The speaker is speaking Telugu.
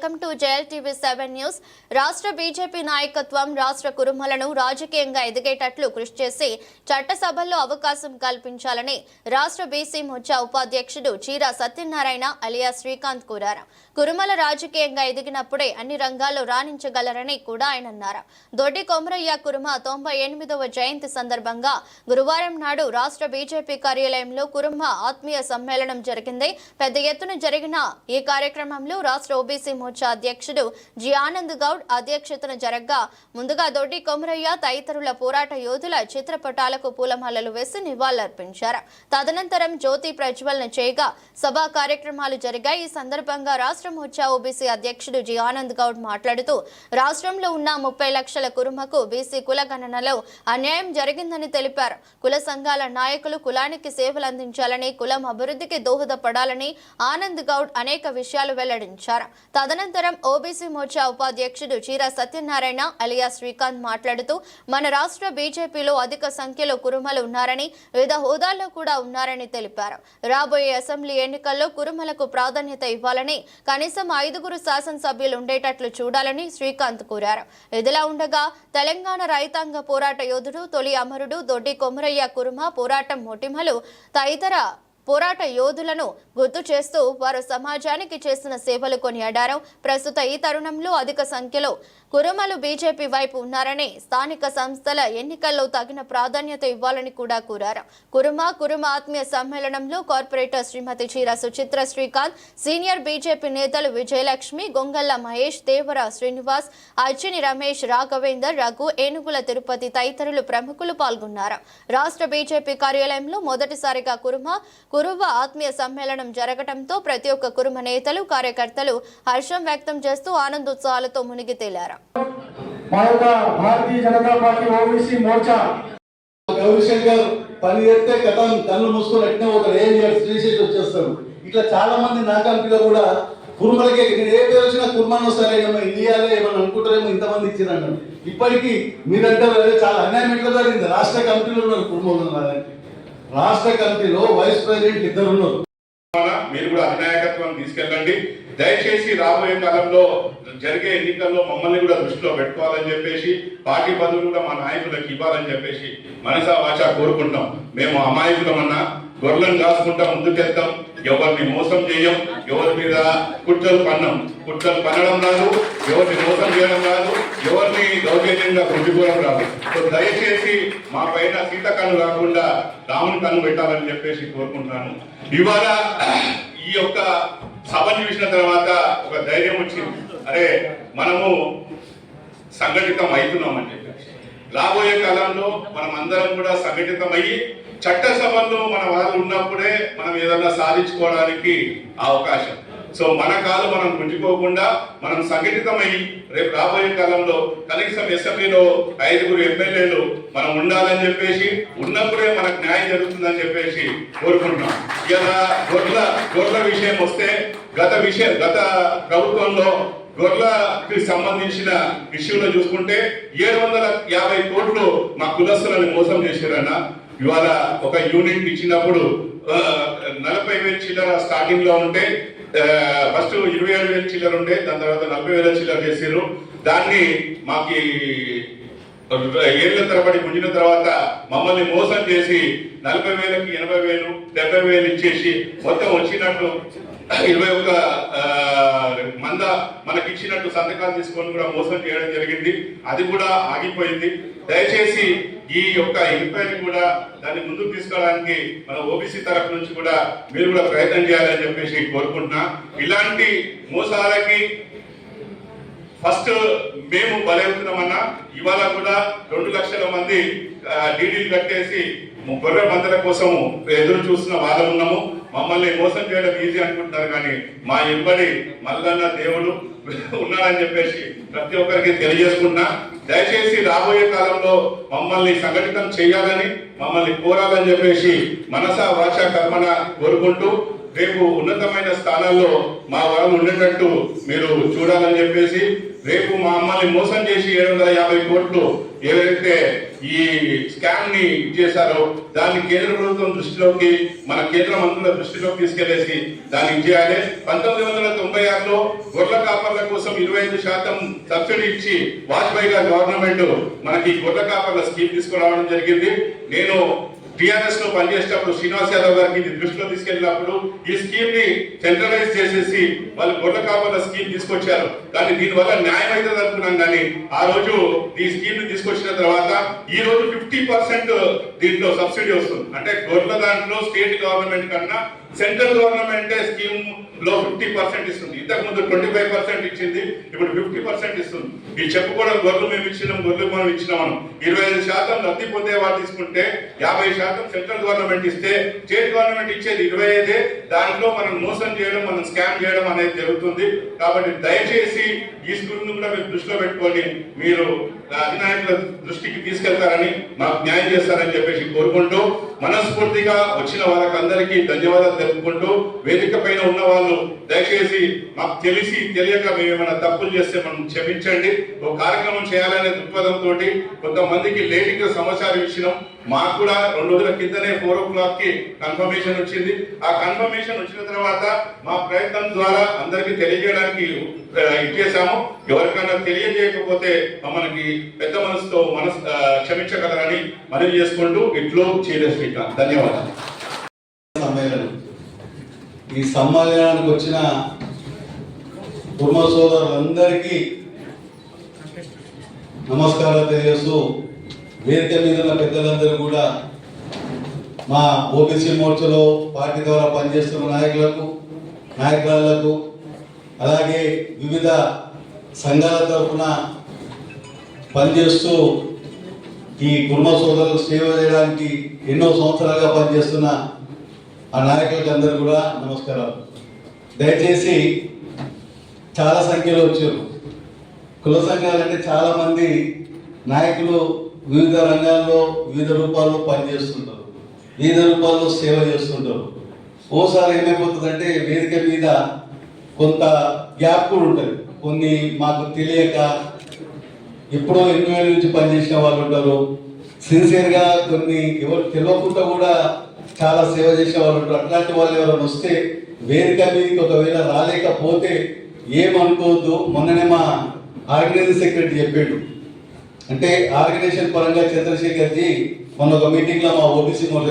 Welcome to JL TV seven news రాష్ట్ర బీజేపీ నాయకత్వం రాష్ట్ర కురుమలను రాజకీయంగా ఎదిగేటట్లు కృషి చేసి చట్టసభల్లో అవకాశం కల్పించాలని రాష్ట్ర బీసీ మోర్చా ఉపాధ్యక్షుడు చీరా సత్యనారాయణ అలియా శ్రీకాంత్ కోరారు. కురుమల రాజకీయంగా ఎదిగినప్పుడే అన్ని రంగాల్లో రాణించగలరని కూడా ఆయన అన్నారు. దొడ్డి కొమరయ్య కురుమ తొంభై ఎనిమిదవ జయంతి సందర్భంగా గురువారం నాడు రాష్ట్ర బీజేపీ కార్యాలయంలో కురుమ ఆత్మీయ సమ్మేళనం జరిగింది. పెద్ద ఎత్తున జరిగిన ఈ కార్యక్రమంలో రాష్ట్ర ఓబీసీ మోర్చా అధ్యక్షుడు జి. ఆనంద్ గౌడ్ అధ్యక్షతన జరగ్గా. ముందుగా దొడ్డి కొమరయ్య తదితరుల పోరాట యోధుల చిత్రపటాలకు పూలమాలలు వేసి నివాళులర్పించారు. తదనంతరం జ్యోతి ప్రజ్వలన చేయగా సభా కార్యక్రమాలు జరిగాయి. ఈ సందర్భంగా రాష్ట్ర మోర్చా ఓబీసీ అధ్యక్షుడు జి. ఆనంద్ గౌడ్ మాట్లాడుతూ రాష్ట్రంలో ఉన్న ముప్పై లక్షల కురుమకు బీసీ కుల గణనలో అన్యాయం జరిగిందని తెలిపారు. కుల సంఘాల నాయకులు కులానికి సేవలు అందించాలని కులం అభివృద్ధికి దోహదపడాలని ఆనంద్ గౌడ్ అనేక విషయాలు వెల్లడించారు. అనంతరం ఓబీసీ మోర్చా ఉపాధ్యక్షుడు చీరా సత్యనారాయణ అలియా శ్రీకాంత్ మాట్లాడుతూ మన రాష్ట్ర బీజేపీలో అధిక సంఖ్యలో కురుమలు ఉన్నారని వివిధ హోదాల్లో కూడా ఉన్నారని తెలిపారు. రాబోయే అసెంబ్లీ ఎన్నికల్లో కురుమలకు ప్రాధాన్యత ఇవ్వాలని కనీసం ఐదుగురు శాసనసభ్యులు ఉండేటట్లు చూడాలని శ్రీకాంత్ కోరారు. ఇదిలా ఉండగా తెలంగాణ రైతాంగ పోరాట యోధుడు తొలి అమరుడు దొడ్డి కొమరయ్య కురుమ పోరాటం మొటిమలు తదితర పోరాట యోధులను గుర్తు చేస్తూ వారు సమాజానికి చేసిన సేవలు కొనియాడారు. ప్రస్తుత ఈ తరుణంలో అధిక సంఖ్యలో కురుమలు బీజేపీ వైపు ఉన్నారని స్థానిక సంస్థల ఎన్నికల్లో తగిన ప్రాధాన్యత ఇవ్వాలని కూడా కోరారు. కురుమ కురుమ ఆత్మీయ సమ్మేళనంలో కార్పొరేటర్ శ్రీమతి చీర సుచిత్ర శ్రీకాంత్ సీనియర్ బీజేపీ నేతలు విజయలక్ష్మి గొంగల్ల మహేష్ దేవర శ్రీనివాస్ అర్జుని రమేష్ రాఘవేందర్ రఘు ఏనుగుల తిరుపతి తదితరులు ప్రముఖులు పాల్గొన్నారు. రాష్ట్ర బీజేపీ కార్యాలయంలో మొదటిసారిగా కురుమ కురువ ఆత్మీయ సమ్మేళనం జరగడంతో ప్రతి ఒక్క కురుమ నేతలు కార్యకర్తలు హర్షం వ్యక్తం చేస్తూ ఆనందోత్సవాలతో మునిగి తేలారు. మా యొక్క భారతీయ జనతా పార్టీ ఓబీసీ మోర్చా. గౌరీశంకర్ పని చేస్తే కథం కళ్ళు మూసుకొని అట్నే ఒక ఏం వచ్చేస్తారు ఇట్లా చాలా మంది నా కంపెనీలో కూడా కుర్మలకే నేను ఏ పేరు వచ్చినా కుర్మాన్ వస్తారేమో ఇండియాలో ఏమని అనుకుంటారేమో ఇంతమంది ఇచ్చిరన్నాను ఇప్పటికీ మీరంటే చాలా అన్యాయం ఎట్లా జరిగింది. రాష్ట్ర కమిటీలో ఉన్నారు కుర్మలు ఉన్నారంటే రాష్ట్ర కమిటీలో వైస్ ప్రెసిడెంట్ ఇద్దరు ఉన్నారు. మీరు కూడా అధినాయకత్వం తీసుకెళ్ళండి. దయచేసి రాబోయే కాలంలో జరిగే ఎన్నికల్లో మమ్మల్ని కూడా దృష్టిలో పెట్టుకోవాలని చెప్పేసి పార్టీ పదవులు కూడా మా నాయకులకు ఇవ్వాలని చెప్పేసి మనసా వాచ కోరుకుంటాం. మేము అమాయకులమన్నా గొర్రెలను కాసుకుంటాం ముందుకెళ్తాం. ఎవరిని మోసం చేయం ఎవరి మీద కుట్రలు పన్నాం. కుట్రలు పన్నడం రాదు ఎవరిని మోసం చేయడం రాదు ఎవరిని దౌర్జన్యంగా గుంజుకోవడం రాదు. సో దయచేసి మా పైన సీత కన్ను కాకుండా రాముని కన్ను పెట్టాలని చెప్పేసి కోరుకుంటున్నాను. ఇవాళ ఈ యొక్క సభను చూసిన తర్వాత ఒక ధైర్యం వచ్చింది. అరే మనము సంఘటితం అవుతున్నామని చెప్పి. రాబోయే కాలంలో మనం అందరం కూడా సంఘటితం అయ్యి చట్టసభల్లో మన వాళ్ళు ఉన్నప్పుడే మనం ఏదన్నా సాధించుకోవడానికి అవకాశం. సో మన కాలు మనం గుంజుకోకుండా మనం సంఘటితమై రేపు రాబోయే కాలంలో కనీసం అసెంబ్లీలో ఐదుగురు ఎమ్మెల్యేలు మనం ఉండాలని చెప్పేసి ఉన్నప్పుడే మనకు న్యాయం జరుగుతుందని చెప్పేసి కోరుకుంటున్నాం. ఇలా గొర్రెల గొర్రెల విషయం వస్తే గత విషయం గత ప్రభుత్వంలో గొర్రెలకి సంబంధించిన ఇష్యూలో చూసుకుంటే ఏడు వందల యాభై కోట్లు మా కులస్తులను మోసం చేశారన్న. ఇవాళ ఒక యూనిట్ ఇచ్చినప్పుడు నలభై వేల చిల్లర స్టార్టింగ్లో ఉంటే ఫస్ట్ ఇరవై ఏడు వేల చిల్లర ఉండే దాని తర్వాత నలభై వేల చిల్లర చేసారు దాన్ని మాకి ఏళ్ళ తరబడి ముంచిన తర్వాత మమ్మల్ని మోసం చేసి నలభై వేలకి ఎనభై వేలు డెబ్బై వేలు ఇచ్చేసి మొత్తం వచ్చినట్టు ఇరవై ఒక్క మనకి సంతకాలు తీసుకొని కూడా మోసం చేయడం జరిగింది. అది కూడా ఆగిపోయింది. దయచేసి ఈ యొక్క ఎంక్వైరీ కూడా దాన్ని ముందుకు తీసుకోవడానికి మన ఓబీసీ తరఫు నుంచి కూడా మీరు కూడా ప్రయత్నం చేయాలని చెప్పేసి కోరుకుంటున్నా. ఇలాంటి మోసాలకి ఫస్ట్ మేము బలవుతున్నామన్నా ఇవాళ కూడా రెండు లక్షల మంది డీడీలు కట్టేసి గొర్రె మందల కోసం ఎదురు చూస్తున్న వాళ్ళు ఉన్నాము మమ్మల్ని మోసం చేయడం ఈజీ అనుకుంటున్నారు కానీ మా ఇబ్బడి మల్లన్న దేవుడు ఉన్నాడని చెప్పేసి ప్రతి ఒక్కరికి తెలియజేసుకున్నా దయచేసి రాబోయే కాలంలో మమ్మల్ని సంఘటితం చేయాలని మమ్మల్ని కోరాలని చెప్పేసి మనస వాచ కర్మన కోరుకుంటూ రేపు ఉన్నతమైన స్థానాల్లో మా వరం ఉండేటట్టు మీరు చూడాలని చెప్పేసి రేపు మా అమ్మల్ని మోసం చేసి ఏడు వందల యాభై కోట్లు ఏదైతే ఈ స్కామ్ని చేశారో దాన్ని కేంద్ర ప్రభుత్వం దృష్టిలోకి మన కేంద్ర మంత్రుల దృష్టిలోకి తీసుకెళ్ళేసి దాన్ని చేయాలి. పంతొమ్మిది వందల తొంభై ఆరులో గొర్రెల కాపర్ల కోసం ఇరవై ఐదు శాతం సబ్సిడీ ఇచ్చి వాజ్పేయి గారి గవర్నమెంట్ మనకి గొర్రెల కాపర్ల స్కీమ్ తీసుకురావడం జరిగింది. నేను టిఆర్ఎస్లో పనిచేసేటప్పుడు శ్రీనివాస్ యాదవ్ గారికి ఇది దృష్టిలో తీసుకెళ్ళినప్పుడు ఈ స్కీమ్ని సెంట్రలైజ్ చేసేసి వాళ్ళు గొర్రెల కాపల స్కీమ్ తీసుకొచ్చారు. కానీ దీని వల్ల న్యాయం అవుతుంది అనుకున్నాం కానీ ఆ రోజు ఈ స్కీమ్ని తీసుకొచ్చిన తర్వాత ఈ రోజు ఫిఫ్టీ పర్సెంట్ దీంట్లో సబ్సిడీ వస్తుంది. అంటే గొర్రెల దాంట్లో స్టేట్ గవర్నమెంట్ కన్నా సెంట్రల్ గవర్నమెంట్ స్కీమ్లో ఫిఫ్టీ పర్సెంట్ ఇస్తుంది. ఇంతకు ముందు ట్వంటీ ఫైవ్ పర్సెంట్ ఇచ్చింది ఇప్పుడు ఫిఫ్టీ పర్సెంట్ ఇస్తుంది. ఇది చెప్పుకోవడం గొర్రెలు మేము ఇచ్చినాం గొర్రెలు మనం ఇచ్చినాం ఇరవై ఐదు శాతం లబ్ధి పొందే వాళ్ళు తీసుకుంటే యాభై శాతం సెంట్రల్ గవర్నమెంట్ ఇస్తే స్టేట్ గవర్నమెంట్ ఇచ్చేది ఇరవై ఐదే. దాంట్లో మనం మోసం చేయడం మనం స్కామ్ చేయడం అనేది జరుగుతుంది. కాబట్టి దయచేసి ఈ స్కూల్ కూడా మీరు దృష్టిలో పెట్టుకొని మీరు అధినాయకుల దృష్టికి తీసుకెళ్తారని మాకు న్యాయం చేస్తారని చెప్పేసి కోరుకుంటూ మనస్ఫూర్తిగా వచ్చిన వాళ్ళకందరికీ ధన్యవాదాలు తెలుపుకుంటూ వేదిక పైన ఉన్న వాళ్ళు దయచేసి మాకు తెలిసి తెలియక మేము ఏమైనా తప్పులు చేస్తే మనం క్షమించండి. ఒక కార్యక్రమం చేయాలనే దృక్పథంతో కొంతమందికి లేటుగా సమాచారం ఇచ్చినాం. మాకు కూడా రెండు రోజుల కిందనే ఫోర్ ఓ క్లాక్కి కన్ఫర్మేషన్ వచ్చింది. ఆ కన్ఫర్మేషన్ వచ్చిన తర్వాత మా ప్రయత్నం ద్వారా అందరికీ తెలియజేయడానికి ఇచ్చేసాము ఎవరికైనా తెలియజేయకపోతే మనకి పెద్ద మనసుతో మనసు క్షమించగలరని మనవి చేసుకుంటూ ఇట్లో చేయలేదు శ్రీకాంత్. ధన్యవాదాలు. సమ్మేళనం. ఈ సమ్మేళనానికి వచ్చిన కుటుంబ సోదరులందరికీ నమస్కారాలు తెలియజేస్తూ వేదిక మీద ఉన్న పెద్దలందరూ కూడా మా ఓబీసీ మోర్చాలో పార్టీ ద్వారా పనిచేస్తున్న నాయకులకు నాయకులకు అలాగే వివిధ సంఘాల తరఫున పనిచేస్తూ ఈ కుటుంబ సోదరులకు సేవ చేయడానికి ఎన్నో సంవత్సరాలుగా పనిచేస్తున్న ఆ నాయకులకు అందరూ కూడా నమస్కారం దయచేసి చాలా సంఖ్యలో వచ్చారు. కుల సంఘాలంటే చాలామంది నాయకులు వివిధ రంగాల్లో వివిధ రూపాల్లో పనిచేస్తుంటారు. వివిధ రూపాల్లో సేవ చేస్తుంటారు. ఓసారి ఏమైపోతుందంటే వేదిక మీద కొంత గ్యాప్ కూడా ఉంటుంది. కొన్ని మాకు తెలియక ఎప్పుడో ఎన్నో ఏళ్ళ నుంచి పనిచేసిన వాళ్ళు ఉంటారు. సిన్సియర్గా కొన్ని ఎవరు తెలియకుండా కూడా చాలా సేవ చేసే వాళ్ళు ఉంటారు. అట్లాంటి వాళ్ళు ఎవరైనా వస్తే వేదిక మీదకి ఒకవేళ రాలేకపోతే ఏమనుకోవద్దు. మొన్ననే మా ఆర్గనైజేషన్ సెక్రటరీ చెప్పాడు. అంటే ఆర్గనైజేషన్ పరంగా చంద్రశేఖర్ జీ మొన్న ఒక మీటింగ్లో మా ఓబీసీ మోడల్